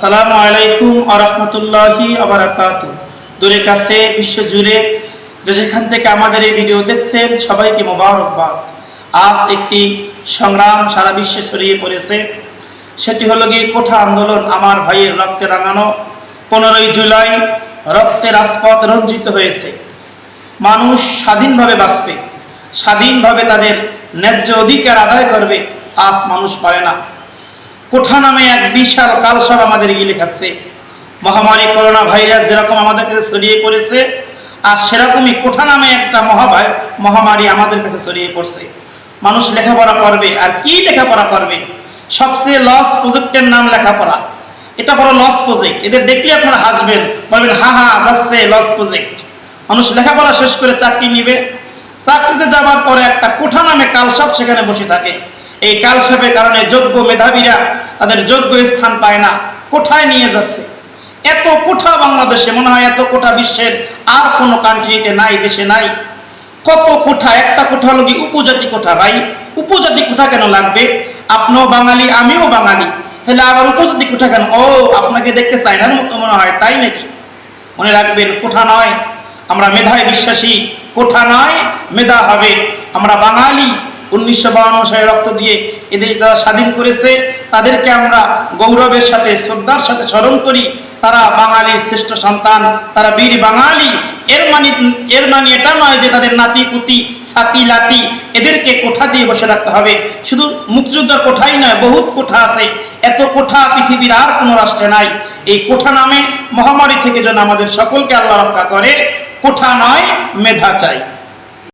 আসসালামু আলাইকুম আরহামতুল্লাহি আবরাকাত দূরে কাছে বিশ্ব জুড়ে যে যেখান থেকে আমাদের এই ভিডিও দেখছেন, সবাইকে মোবারকবাদ। আজ একটি সংগ্রাম সারা বিশ্বে ছড়িয়ে পড়েছে। সেটি হলো গিয়ে কোঠা আন্দোলন আমার ভাইয়ের রক্তে রাঙানো। পনেরোই জুলাই রক্তে রাজপথ রঞ্জিত হয়েছে। মানুষ স্বাধীনভাবে বাঁচবে, স্বাধীনভাবে তাদের ন্যায্য অধিকার আদায় করবে। আজ মানুষ পারে না। কোঠা নামে এক বিশাল কালসার আমাদের গিলে খাচ্ছে মহামারী, করোনা ভাইরাস যেরকম আমাদের কাছে ছড়িয়ে পড়েছে, আর সেরকমই কোঠা নামে একটা মহাভয় মহামারী আমাদের কাছে ছড়িয়ে পড়ছে। মানুষ লেখাপড়া করবে, আর কি লেখাপড়া করবে? সবচেয়ে লস প্রজেক্টের নাম লেখাপড়া। এটা বড় লস প্রজেক্ট এদের দেখলে আপনারা হাসবেন, বলবেন, হা হা যাচ্ছে লস প্রজেক্ট মানুষ লেখাপড়া শেষ করে চাকরি নিবে। চাকরিতে যাবার পরে একটা কোঠা নামে কালসাপ সেখানে বসে থাকে। এই কালসাপের কারণে যোগ্য মেধাবীরা তাদের যোগ্য স্থান পায় না, কোঠায় নিয়ে যাচ্ছে। এত কোঠা বাংলাদেশে, মনে হয় এত কোঠা বিশ্বের আর কোনো কান্ট্রিতে নাই, দেশে নাই। কত কোঠা, একটা কোঠা হলো কি উপজাতি কোঠা, ভাই? উপজাতি কোঠা কেন লাগবে? আপনিও বাঙালি, আমিও বাঙালি। তাহলে আবার উপজাতি কোঠা কেন? ও, আপনাকে দেখতে চাই না মতো মনে হয়, তাই নাকি? মনে রাখবেন, কোঠা নয়। আমরা মেধায় বিশ্বাসী, কোঠা নয়, মেধা হবে। আমরা বাঙালি উনিশশো বাউন্ন সালে রক্ত দিয়ে এদের যারা স্বাধীন করেছে, তাদেরকে আমরা গৌরবের সাথে, শ্রদ্ধার সাথে স্মরণ করি। তারা বাঙালির শ্রেষ্ঠ সন্তান, তারা বীর বাঙালি। এর মানে এর মানে এটা নয় যে তাদের নাতি, পুতি, ছাতি, লাতি, এদেরকে কোঠা দিয়ে বসে রাখতে হবে। শুধু মুক্তিযোদ্ধার কোঠাই নয়, বহুত কোঠা আছে। এত কোঠা পৃথিবীর আর কোনো রাষ্ট্রে নাই। এই কোঠা নামে মহামারী থেকে যেন আমাদের সকলকে আল্লাহ রক্ষা করে, কোঠা নয়, মেধা চাই।